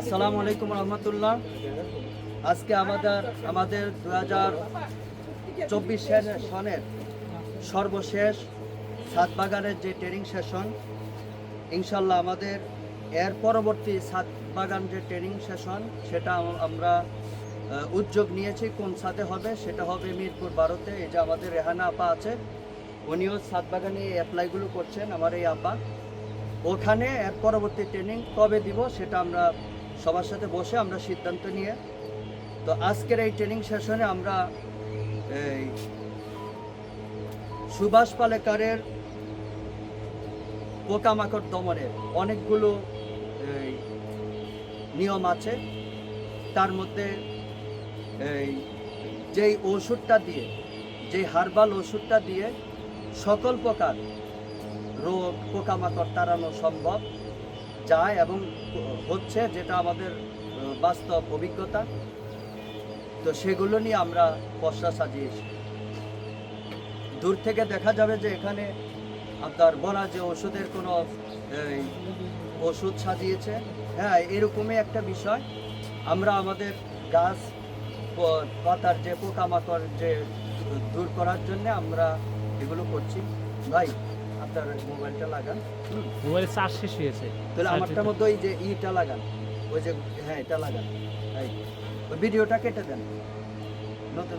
আসসালামু আলাইকুম রহমতুল্লাহ। আজকে আমাদের আমাদের দু হাজার চব্বিশ সনের সর্বশেষ সাত বাগানের যে ট্রেনিং সেশন ইনশাল্লাহ আমাদের এর পরবর্তী সাত বাগান যে ট্রেনিং সেশন সেটা আমরা উদ্যোগ নিয়েছি কোন সাথে হবে, সেটা হবে মিরপুর ভারতে এই যে আমাদের রেহানা আপা আছে, উনিও সাত বাগানে এই অ্যাপ্লাইগুলো করছেন, আমার এই আপা। ওখানে পরবর্তী ট্রেনিং কবে দিব, সেটা আমরা সবার সাথে বসে আমরা সিদ্ধান্ত নিয়ে, তো আজকের এই ট্রেনিং সেশনে আমরা এই সুভাষ পালেকারের পোকামাকড় দমনে অনেকগুলো নিয়ম আছে। তার মধ্যে এই যেই ওষুধটা দিয়ে, যেই হার্বাল ওষুধটা দিয়ে সকল প্রকার রোগ, পোকামাকড় তাড়ানো সম্ভব। যায় এবং হচ্ছে যেটা আমাদের বাস্তব অভিজ্ঞতা, তো সেগুলো নিয়ে আমরা পশরা সাজিয়েছি। দূর থেকে দেখা যাবে যে এখানে আপনার বলা যে ওষুধের কোনো ওষুধ সাজিয়েছে। হ্যাঁ এরকমই একটা বিষয়। আমরা আমাদের গাছ পাতার যে পোকামাকড় যে দূর করার জন্য আমরা এগুলো করছি। ভাই আপনার মোবাইলটা লাগান। মোবাইল চার্জ শেষ হয়েছে। তাহলে আমারটার মধ্যে ওই যে ইটা লাগান। ওই যে হ্যাঁ এটা লাগান। ভিডিওটা কেটে দেন। নতুন